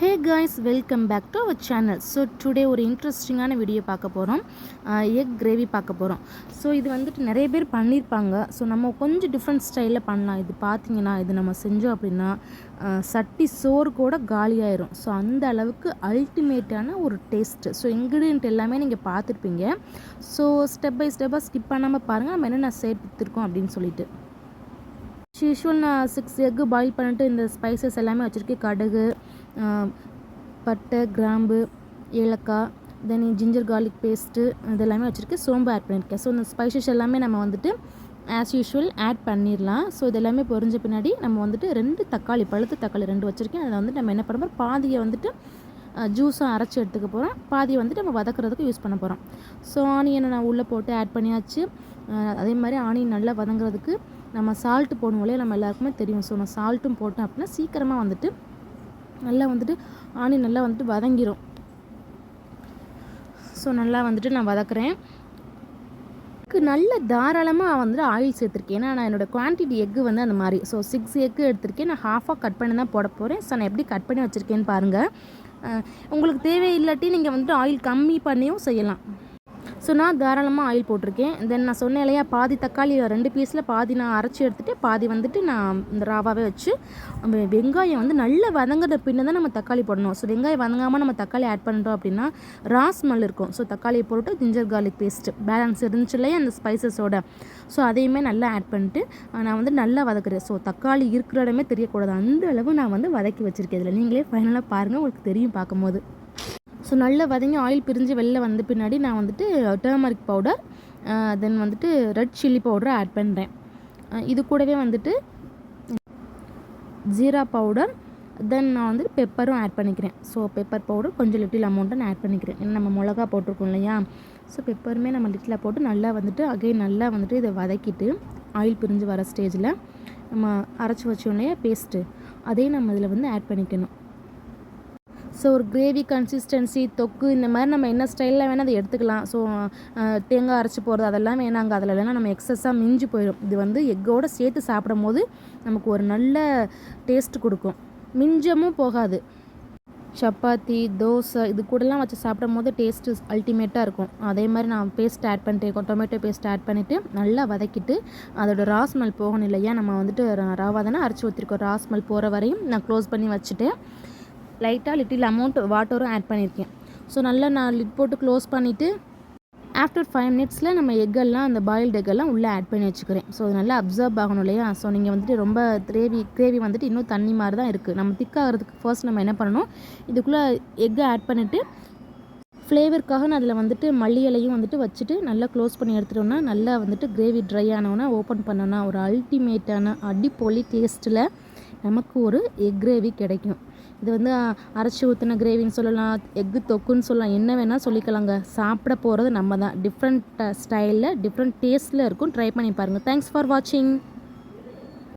Hey guys welcome back to our channel so today ஒரு இன்ட்ரெஸ்டிங்கான video பார்க்க போகிறோம் எக் கிரேவி பார்க்க போகிறோம் ஸோ இது வந்துட்டு நிறைய பேர் பண்ணியிருப்பாங்க ஸோ நம்ம கொஞ்சம் டிஃப்ரெண்ட் ஸ்டைலில் பண்ணலாம். இது பார்த்தீங்கன்னா இது நம்ம செஞ்சோம் அப்படின்னா சட்டி சோறு கூட காலியாயிரும். ஸோ அந்த அளவுக்கு அல்டிமேட்டான ஒரு டேஸ்ட்டு ஸோ இன்க்ரீடியன்ட் எல்லாமே நீங்கள் பார்த்துருப்பீங்க. ஸோ ஸ்டெப் பை ஸ்டெப்பாக ஸ்கிப் பண்ணாமல் பாருங்கள் நம்ம என்னென்ன சேர்த்துருக்கோம் அப்படின்னு சொல்லிட்டு. யூஷுவல் நான் சிக்ஸ் எக்கு பாயில் பண்ணிட்டு இந்த ஸ்பைசஸ் எல்லாமே வச்சுருக்கேன். கடுகு பட்டை கிராம்பு ஏலக்காய் தென் ஜிஞ்சர் கார்லிக் பேஸ்ட்டு இதெல்லாமே வச்சுருக்கேன் சோம்பு ஆட் பண்ணியிருக்கேன். ஸோ இந்த ஸ்பைசஸ் எல்லாமே நம்ம வந்துட்டு ஆஸ் யூஷுவல் ஆட் பண்ணிடலாம் ஸோ இது எல்லாமே பொரிஞ்ச பின்னாடி நம்ம வந்துட்டு ரெண்டு தக்காளி பழுத்த தக்காளி ரெண்டு வச்சுருக்கேன். அதில் வந்துட்டு நம்ம என்ன பண்ண போகிறோம் பாதியை வந்துட்டு ஜூஸாக அரைச்சி எடுத்துக்க போகிறோம் பாதியை வந்துட்டு நம்ம வதக்குறதுக்கு யூஸ் பண்ண போகிறோம் ஸோ ஆனியனை நான் உள்ளே போட்டு ஆட் பண்ணியாச்சு. அதே மாதிரி ஆனியன் நல்லா வதங்குறதுக்கு நம்ம சால்ட்டு போடணும் இல்லையா? நம்ம எல்லாருக்குமே தெரியும். ஸோ நான் சால்ட்டும் போட்டேன் அப்படின்னா சீக்கிரமாக வந்துட்டு நல்லா வந்துட்டு ஆணி நல்லா வந்துட்டு வதங்கிரும். ஸோ நல்லா வந்துட்டு நான் வதக்குறேன். எனக்கு நல்ல தாராளமாக வந்துட்டு ஆயில் சேர்த்துருக்கேன். ஏன்னா நான் என்னோடய குவான்டிட்டி எக்கு வந்து அந்த மாதிரி. ஸோ சிக்ஸ் எக்கு எடுத்திருக்கேன். நான் ஹாஃபாக கட் பண்ணி தான் போட போகிறேன் ஸோ நான் எப்படி கட் பண்ணி வச்சுருக்கேன்னு பாருங்கள் உங்களுக்கு தேவையில்லாட்டி நீங்கள் வந்துட்டு ஆயில் கம்மி பண்ணியும் செய்யலாம். ஸோ நான் தாராளமாக ஆயில் போட்டிருக்கேன். தென் நான் சொன்னேன் இல்லையா பாதி தக்காளி ரெண்டு பீஸில் பாதி நான் அரைச்சி எடுத்துகிட்டு பாதி வந்துட்டு நான் இந்த ராவாகவே வச்சு வெங்காயம் வந்து நல்லா வதங்குற பின்ன தான் நம்ம தக்காளி போடணும். ஸோ வெங்காயம் வதங்காமல் நம்ம தக்காளி ஆட் பண்ணிட்டோம் அப்படின்னா ரா ஸ்மெல் இருக்கும். ஸோ தக்காளியை போட்டு ஜிஞ்சர் கார்லிக் பேஸ்ட்டு பேலன்ஸ் இருந்துச்சு இல்லையா அந்த ஸ்பைசஸோட ஸோ அதையுமே நல்லா ஆட் பண்ணிட்டு நான் வந்து நல்லா வதக்குறேன். ஸோ தக்காளி இருக்கிற இடமே தெரியக்கூடாது. அந்த அளவு நான் வந்து வதக்கி வச்சுருக்கேன். இதில் நீங்களே ஃபைனலாக பாருங்கள் உங்களுக்கு தெரியும் பார்க்கும்போது. ஸோ நல்லா வதங்கி ஆயில் பிரிஞ்சு வெளில வந்த பின்னாடி நான் வந்துட்டு டர்மரிக் பவுடர் தென் வந்துட்டு ரெட் சில்லி பவுடரை ஆட் பண்ணுறேன் இது கூடவே வந்துட்டு ஜீரா பவுடர் தென் நான் வந்துட்டு பெப்பரும் ஆட் பண்ணிக்கிறேன். ஸோ பெப்பர் பவுடர் கொஞ்சம் லிட்டில் அமௌண்ட்டை நான் ஆட் பண்ணிக்கிறேன். ஏன்னா நம்ம மிளகா போட்டிருக்கோம் இல்லையா? ஸோ பெப்பருமே நம்ம லிட்டில் போட்டு நல்லா வந்துட்டு அகைன் நல்லா வந்துட்டு இதை வதக்கிட்டு ஆயில் பிரிஞ்சு வர ஸ்டேஜில் நம்ம அரைச்சி வச்சோம் இல்லையா பேஸ்ட்டு அதையும் நம்ம இதில் வந்து ஆட் பண்ணிக்கணும். ஸோ ஒரு கிரேவி கன்சிஸ்டன்சி தொக்கு இந்த மாதிரி நம்ம என்ன ஸ்டைலில் வேணால் அதை எடுத்துக்கலாம். ஸோ தேங்காய் அரைச்சி போகிறது அதெல்லாம் வேணாங்க அதில் வேணால் நம்ம எக்ஸஸாக மிஞ்சி போயிடும் இது வந்து எக்கோடு சேர்த்து சாப்பிடும் போது நமக்கு ஒரு நல்ல டேஸ்ட் கொடுக்கும். மிஞ்சமும் போகாது. சப்பாத்தி தோசை இது கூடலாம் வச்சு சாப்பிடும் போது டேஸ்ட்டு அல்டிமேட்டாக இருக்கும். அதே மாதிரி நான் பேஸ்ட் ஆட் பண்ணிட்டு டொமேட்டோ பேஸ்ட் ஆட் பண்ணிவிட்டு நல்லா வதக்கிட்டு அதோட ராஸ்மல் போகணும் இல்லையா? நம்ம வந்துட்டு ரவா தானே அரைச்சி ஊற்றிருக்கோம் ராஸ்மல் போகிற வரையும் நான் க்ளோஸ் பண்ணி வச்சுட்டு லைட்டாக லிட்டில் அமௌண்ட் வாட்டரும் ஆட் பண்ணியிருக்கேன் ஸோ நல்லா நான் லிட் போட்டு க்ளோஸ் பண்ணிவிட்டு ஆஃப்டர் ஃபைவ் மினிட்ஸில் நம்ம எக்கெல்லாம் அந்த பாயில்டு எக்கெல்லாம் உள்ளே ஆட் பண்ணி வச்சுக்கிறேன். ஸோ அது நல்லா அப்சர்வ் ஆகணும் இல்லையா? ஸோ நீங்கள் வந்துட்டு ரொம்ப கிரேவி கிரேவி வந்துட்டு இன்னும் தண்ணி மாதிரி தான் இருக்குது நம்ம திக்காகிறதுக்கு ஃபர்ஸ்ட் நம்ம என்ன பண்ணணும்? இதுக்குள்ளே எக்கை ஆட் பண்ணிவிட்டு ஃப்ளேவருக்காக நான் அதில் வந்துட்டு மல்லி இலையும் வந்துட்டு வச்சுட்டு நல்லா க்ளோஸ் பண்ணி எடுத்துட்டோம்னா நல்லா வந்துட்டு கிரேவி ட்ரை ஆனோன்னா ஓப்பன் பண்ணோன்னா ஒரு அல்டிமேட்டான அடிப்பொலி டேஸ்ட்டில் நமக்கு ஒரு எக் கிரேவி கிடைக்கும். இது வந்து அரைச்சி ஊற்றின கிரேவின்னு சொல்லலாம் எக்கு தொக்குன்னு சொல்லலாம் என்ன வேணால் சொல்லிக்கலாங்க. சாப்பிட போகிறது நம்ம தான். டிஃப்ரெண்ட் ஸ்டைலில் டிஃப்ரெண்ட் டேஸ்ட்டில் இருக்கும். ட்ரை பண்ணி பாருங்கள் தேங்க்ஸ் ஃபார் வாட்சிங்